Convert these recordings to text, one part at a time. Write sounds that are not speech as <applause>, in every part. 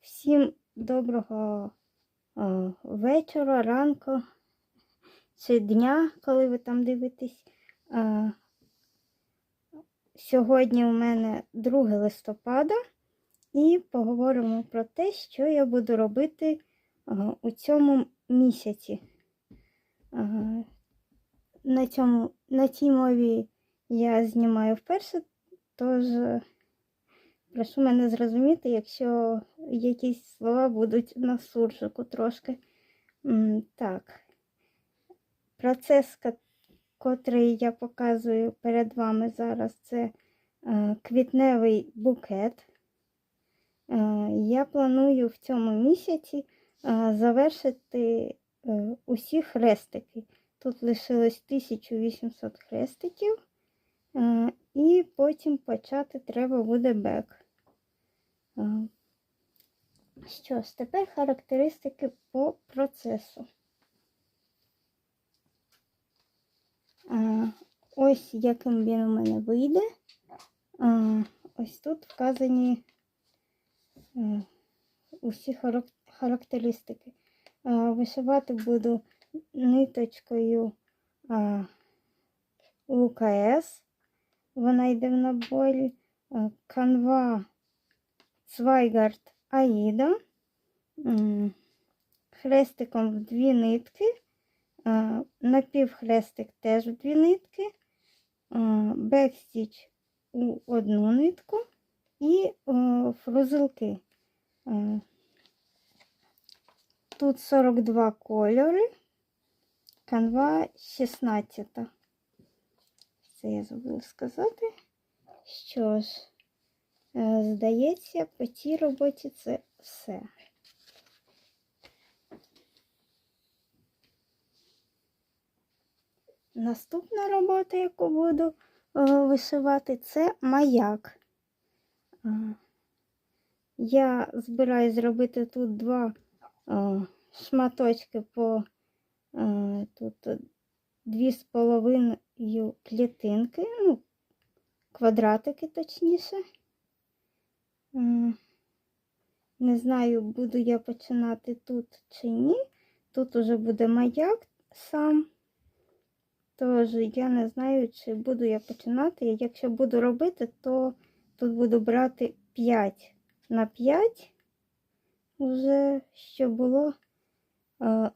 Всім доброго вечора, ранку чи дня, коли ви там дивитесь. Сьогодні у мене 2 листопада і поговоримо про те, що я буду робити у цьому місяці. На, цьому, на цій мові я знімаю вперше, тож прошу мене зрозуміти, якщо якісь слова будуть на суржику трошки. Так. Процес, котрий я показую перед вами зараз, це е, квітневий букет. Е, Я планую в цьому місяці е, завершити усі хрестики. Тут лишилось 1800 хрестиків, і потім почати треба буде бек. Що ж, тепер характеристики по процесу. Ось яким він у мене вийде. Ось тут вказані е, усі характеристики. Вишивати буду ниточкою УКС. Вона йде в наборі. Канва Цвайгард Аїда. Хрестиком в дві нитки. Напівхрестик теж в дві нитки. Бекстіч у одну нитку і фрузилки. Тут 42 кольори, канва 16. Це я забула сказати. Що ж, здається, по цій роботі це все. Наступна робота, яку буду е, вишивати, це маяк. Е, Я збираюсь зробити тут два е, шматочки по е, тут е, дві з половиною клітинки, ну, квадратики точніше. Не знаю, буду я починати тут чи ні. Тут уже буде маяк сам. Тож я не знаю, чи буду я починати. Якщо буду робити, то тут буду брати 5 на 5, вже щоб було е,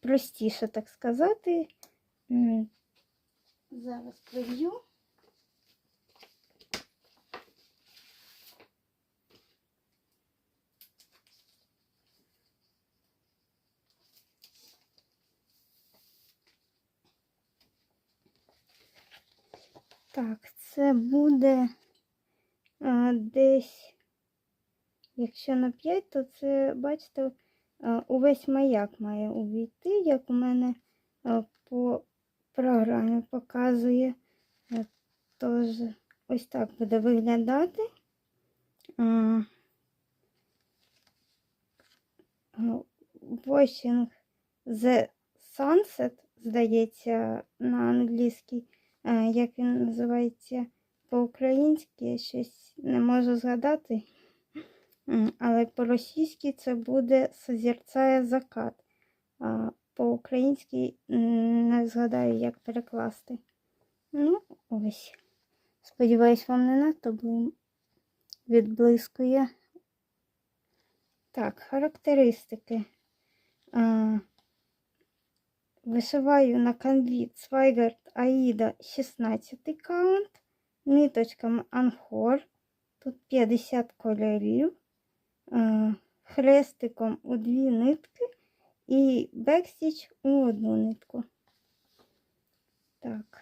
простіше, так сказати. Зараз приб'ю. Так, це буде е, десь, якщо на 5, то це, бачите, е, увесь маяк має увійти, як у мене е, по програмі показує. Е, Тож, ось так буде виглядати. Е, Washing the Sunset, здається, на англійській. Як він називається по-українськи, я щось не можу згадати. Але по-російськи це буде Созерцає закат. По-українськи не згадаю, як перекласти. Ну, ось. Сподіваюсь, вам не надто відблискує. Так, характеристики. Вишиваю на канві Цвайгард Аїда 16 каунт, ниточками Анхор, тут 50 кольорів, е, хрестиком у дві нитки і бекстіч у одну нитку. Так.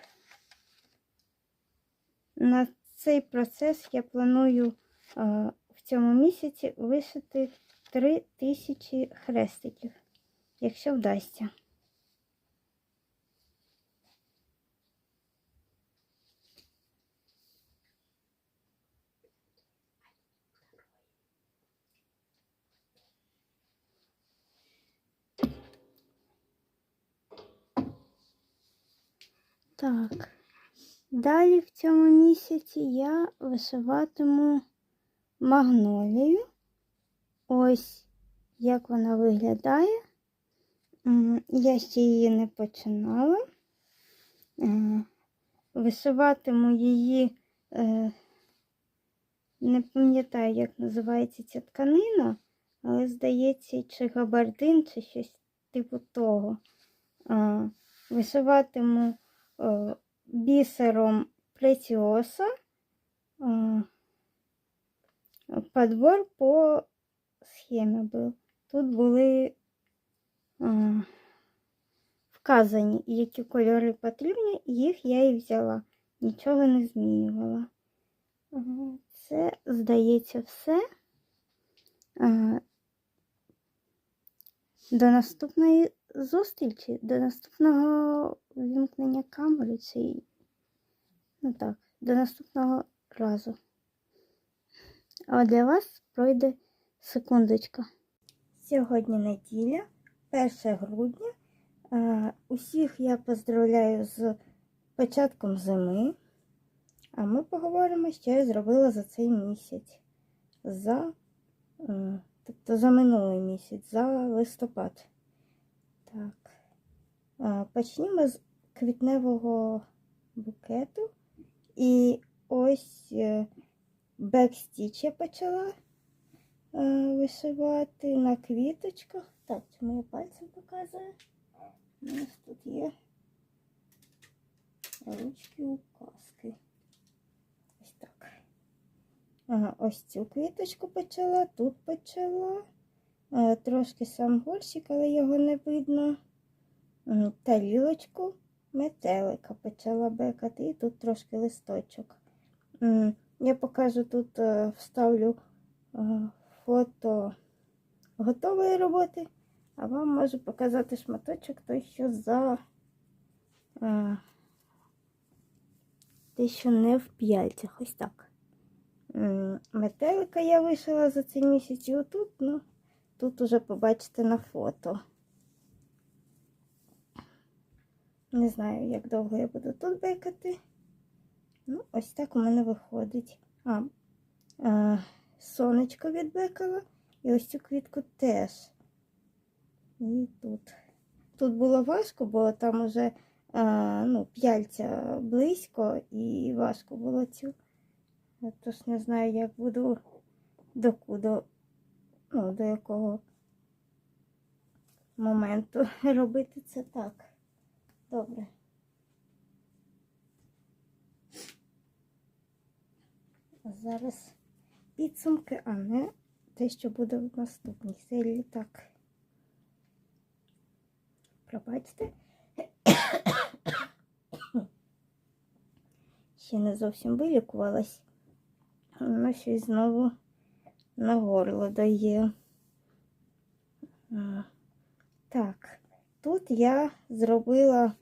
На цей процес я планую е, в цьому місяці вишити 3000 хрестиків, якщо вдасться. Так. Далі в цьому місяці я вишиватиму магнолію. Ось як вона виглядає. Я ще її не починала. Е, Вишиватиму її, е, не пам'ятаю, як називається ця тканина, але здається, чи габардин, чи щось типу того. Вишиватиму бісером претіоса. Е, Подбор по схемі був. Тут були е, вказані, які кольори потрібні, їх я і взяла. Нічого не змінювала. Е, Це, здається, все. Е, До наступної зустрічі, до наступного вімкнення камери, чи ну так, до наступного разу. А для вас пройде секундочка. Сьогодні неділя, 1 грудня. Усіх я поздравляю з початком зими. А ми поговоримо, що я зробила за цей місяць. За, е, тобто за минулий місяць, за листопад. Так. Почнімо з квітневого букету. І ось е, бекстіч я почала е, вишивати на квіточках. Так, чому я пальцем показую? У нас тут є ручки указки. Ось так. Ага, ось цю квіточку почала, тут почала. Е, трошки сам горщик, але його не видно. Тарілочку метелика почала бекати, і тут трошки листочок. Я покажу тут, е, вставлю е, фото готової роботи, а вам можу показати шматочок той, що за те, що не в п'яльцях. Ось так. Метелика я вишила за цей місяць і отут, ну, тут уже побачите на фото. Не знаю, як довго я буду тут бекати. Ну, ось так у мене виходить. А, е, сонечко відбекала. І ось цю квітку теж. І тут. Тут було важко, бо там уже е, ну, п'яльця близько і важко було цю. Тож не знаю, як буду докуди, ну, до якого моменту <laughs> робити це так. Добре. Зараз підсумки, а не те, що буде в наступній серії. Так. Пробачте. Ще не зовсім вилікувалась. Воно щось знову на горло дає. Так, тут я зробила,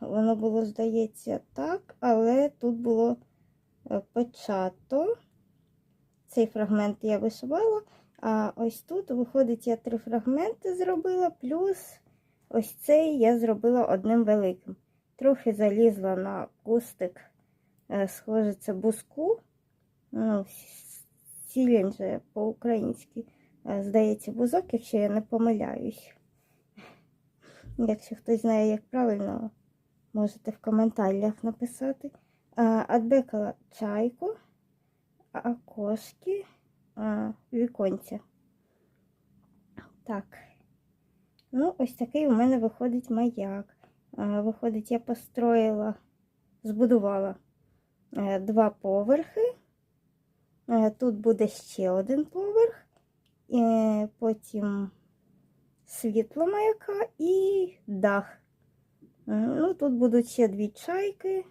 воно було, здається, так, але тут було е, почато. Цей фрагмент я вишивала, а ось тут, виходить, я три фрагменти зробила, плюс ось цей я зробила одним великим. Трохи залізла на кустик, е, схоже, це буску. Ну, сілень же по-українськи, е, здається, бузок, якщо я не помиляюсь. Якщо хтось знає, як правильно, можете в коментарях написати. Адбекала чайку, окошки, віконця. Так. Ну, ось такий у мене виходить маяк. Виходить, я построїла, збудувала е, два поверхи. Е, Тут буде ще один поверх, е, потім світло маяка і дах. Ну, тут будуть ще дві чайки.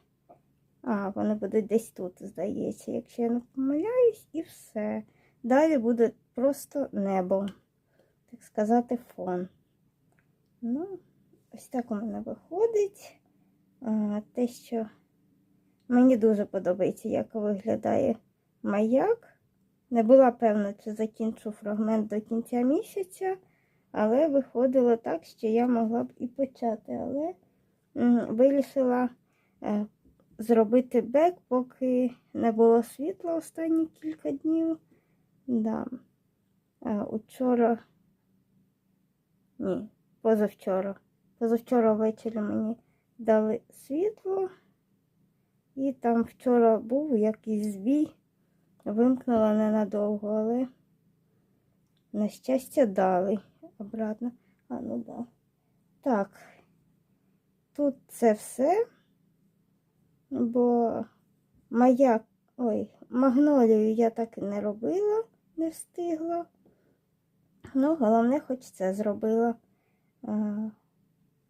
А, вони будуть десь тут, здається, якщо я не помиляюсь, і все. Далі буде просто небо, так сказати, фон. Ну, ось так у мене виходить. А, те, що мені дуже подобається, як виглядає маяк. Не була певна, чи закінчу фрагмент до кінця місяця, але виходило так, що я могла б і почати. Але вирішила е, зробити бек, поки не було світла останні кілька днів. Да. Учора. Ні, позавчора. Позавчора ввечері мені дали світло. І там вчора був якийсь збій. Вимкнула ненадовго, але на щастя дали обратно. А, ну да. Так. Тут це все. Бо моя. Ой, магнолію я так і не робила, не встигла. Ну, головне, хоч це зробила. А,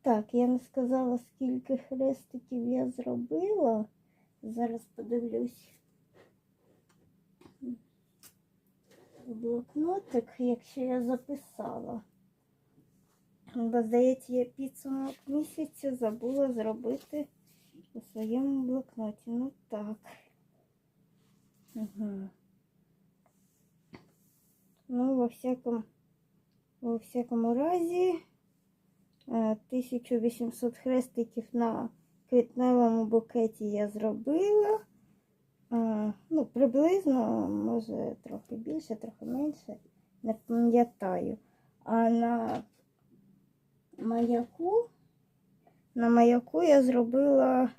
так, я не сказала, скільки хрестиків я зробила. Зараз подивлюсь. Блокнотик, якщо я записала. Бо, здається, я підсумок місяця забула зробити у своєму блокноті. Ну так. Угу. Ну, во всякому, во всякому разі, е, 1800 хрестиків на квітневому букеті я зробила. Е, Ну, приблизно, може, трохи більше, трохи менше, не пам'ятаю. А на маяку, на маяку я зробила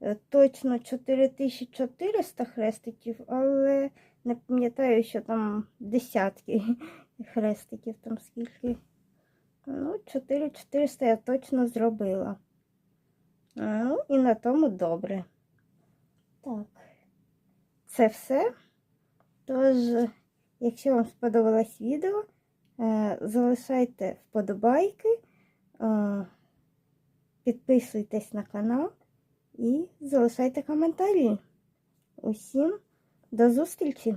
е, точно 4400 хрестиків, але не пам'ятаю, що там десятки <laughs> хрестиків, там скільки. Ну, 4400 я точно зробила. Ну, і на тому добре. Так, це все. Тож, якщо вам сподобалось відео, е, залишайте вподобайки, е, підписуйтесь на канал і залишайте коментарі. Усім до зустрічі!